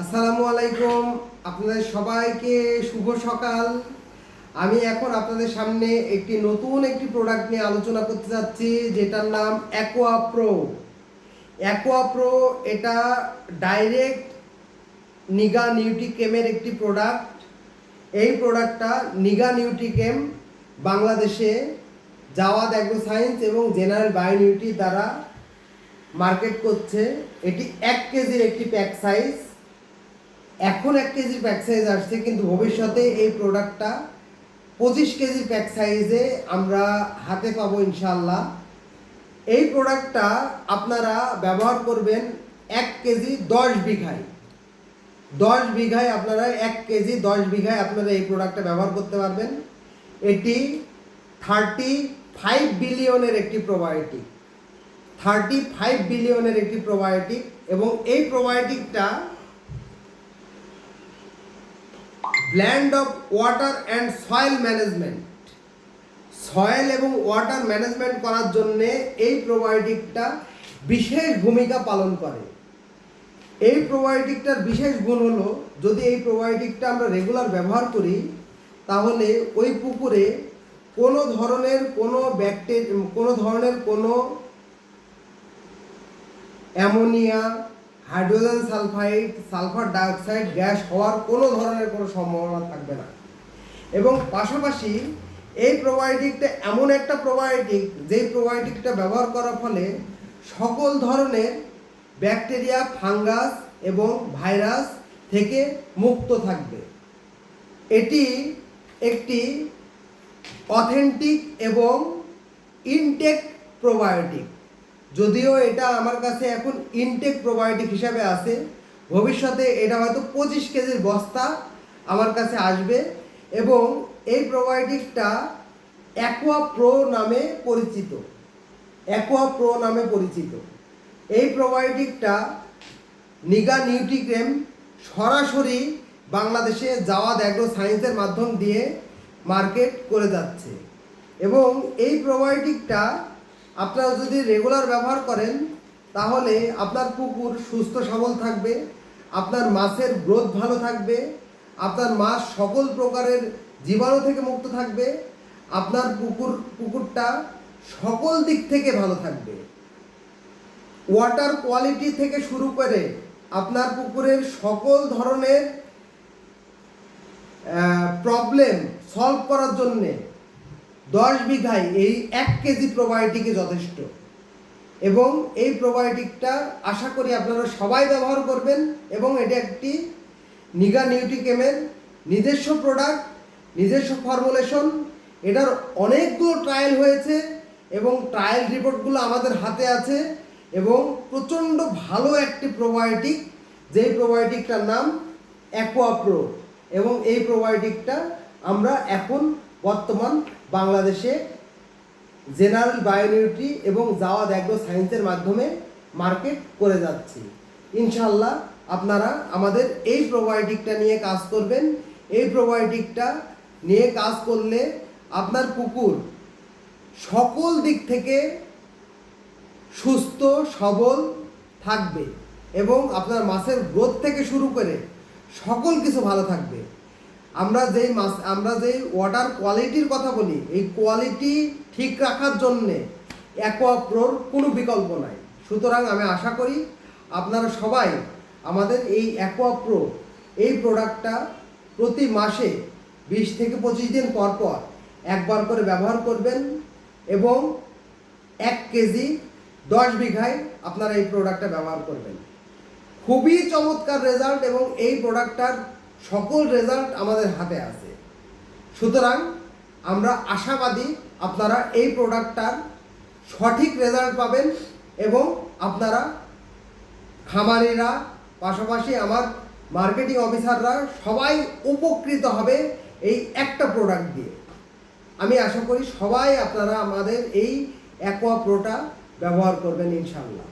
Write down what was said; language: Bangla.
আসসালামু আলাইকুম। আপনাদের সবাইকে শুভ সকাল। আমি এখন আপনাদের সামনে একটি নতুন একটি প্রোডাক্ট নিয়ে আলোচনা করতে যাচ্ছি, যেটার নাম অ্যাকোয়া প্রো অ্যাকোয়া প্রো এটা ডাইরেক্ট নিগা নিউট্রিকেমের একটি প্রোডাক্ট এই প্রোডাক্টটা নিগা নিউট্রিকেম বাংলাদেশে জাওয়াদ অ্যাগ্রো সায়েন্স এবং জেনারেল বায়োনিউট্রি দ্বারা মার্কেট করছে। এটি এক কেজির একটি প্যাক সাইজ এখন এক কেজির প্যাক সাইজ আসছে, কিন্তু ভবিষ্যতে এই প্রোডাক্টটা পঁচিশ কেজির প্যাক সাইজে আমরা হাতে পাবো ইনশাল্লাহ এই প্রোডাক্টটা আপনারা ব্যবহার করবেন এক কেজি দশ বিঘায়। দশ বিঘায় আপনারা এক কেজি দশ বিঘায় আপনারা এই প্রোডাক্টটা ব্যবহার করতে পারবেন। এটি থার্টি ফাইভ বিলিয়নের একটি প্রোবায়োটিক থার্টি ফাইভ বিলিয়নের একটি প্রোবায়োটিক এবং এই প্রোবায়োটিকটা blend of water and soil management. Soil এবং ওয়াটার ম্যানেজমেন্ট করার জন্যে এই প্রোবায়োটিকটা বিশেষ ভূমিকা পালন করে। এই প্রোবায়োটিকটার বিশেষ গুণ হলো, যদি এই প্রোবায়োটিকটা আমরা রেগুলার ব্যবহার করি, তাহলে ওই পুকুরে কোনো ধরনের কোনো ব্যাকটেরি কোনো ধরনের কোনো ammonia hydrogen sulphide, sulphur dioxide, gas হওয়ার কোনো ধরনের কোনো সম্ভাবনা থাকবে না। এবং পাশাপাশি এই প্রোবায়োটিকটা এমন একটা প্রোবায়োটিক যেই প্রোবায়োটিকটা ব্যবহার করার ফলে সকল ধরনের ব্যাকটেরিয়া, ফাঙ্গাস এবং ভাইরাস থেকে মুক্ত থাকবে। এটি একটি অথেন্টিক এবং ইনটেক প্রোবায়োটিক যদিও এটা আমার কাছে এখন ইনটেক প্রোবায়োটিক হিসাবে আছে, ভবিষ্যতে এটা হয়তো পঁচিশ কেজির বস্তা আমার কাছে আসবে এবং এই প্রোবায়োটিকটা অ্যাকোয়া প্রো নামে পরিচিত। অ্যাকোয়া প্রো নামে পরিচিত। এই প্রোবায়োটিকটা নিগা নিউট্রিক্রেম সরাসরি বাংলাদেশে জাওয়াদ অ্যাগ্রো সায়েন্সের মাধ্যম দিয়ে মার্কেট করে যাচ্ছে। এবং এই প্রোবায়োটিকটা আপনারা যদি রেগুলার ব্যবহার করেন, তাহলে আপনার পুকুর সুস্থ সবল থাকবে, আপনার মাছের গ্রোথ ভালো থাকবে, আপনার মাছ সকল প্রকারের জীবাণু থেকে মুক্ত থাকবে, আপনার পুকুর, পুকুরটা সকল দিক থেকে ভালো থাকবে। ওয়াটার কোয়ালিটি থেকে শুরু করে আপনার পুকুরের সকল ধরনের প্রবলেম সলভ করার জন্যে দশ বিঘায় এই এক কেজি প্রোবায়োটিকে যথেষ্ট। এবং এই প্রোবায়োটিকটা আশা করি আপনারা সবাই ব্যবহার করবেন এবং এটা একটি নিগা নিউট্রিকেমের নিজস্ব প্রোডাক্ট নিজস্ব ফর্মুলেশন এটার অনেকগুলো ট্রায়াল হয়েছে এবং ট্রায়াল রিপোর্টগুলো আমাদের হাতে আছে এবং প্রচণ্ড ভালো একটি প্রোবায়োটিক যেই প্রোবায়োটিকটার নাম অ্যাকোয়াপ্রো এবং এই প্রোবায়োটিকটা আমরা এখন বর্তমান বাংলাদেশে জেনারেল বায়োনিউট্রি এবং জাওয়াদ অ্যাগ্রো সায়েন্সের মাধ্যমে মার্কেট করে যাচ্ছি। ইনশাল্লাহ আপনারা আমাদের এই প্রোবায়োটিকটা নিয়ে কাজ করবেন। এই প্রোবায়োটিকটা নিয়ে কাজ করলে আপনার পুকুর সকল দিক থেকে সুস্থ, সবল থাকবে এবং আপনার মাছের গ্রোথ থেকে শুরু করে সকল কিছু ভালো থাকবে। আমরা যেই মাছ আমরা যেই ওয়াটার কোয়ালিটির কথা বলি, এই কোয়ালিটি ঠিক রাখার জন্যে অ্যাকোয়াপ্রোর কোনো বিকল্প নাই। সুতরাং আমি আশা করি আপনারা সবাই আমাদের এই অ্যাকোয়াপ্রো এই প্রোডাক্টটা প্রতি মাসে বিশ থেকে পঁচিশ দিন পর পর একবার করে ব্যবহার করবেন এবং এক কেজি দশ বিঘায় আপনারা এই প্রোডাক্টটা ব্যবহার করবেন। খুবই চমৎকার রেজাল্ট এবং এই প্রোডাক্টটার সকল রেজাল্ট আমাদের হাতে আছে। সুতরাং আমরা আশাবাদী আপনারা এই প্রোডাক্টটার সঠিক রেজাল্ট পাবেন এবং আপনারা খামারিরা, পাশাপাশি আমার মার্কেটিং অফিসাররা সবাই উপকৃত হবে এই একটা প্রোডাক্ট দিয়ে। আমি আশা করি সবাই আপনারা আমাদের এই অ্যাকোয়া প্রোটা ব্যবহার করবেন ইনশাল্লাহ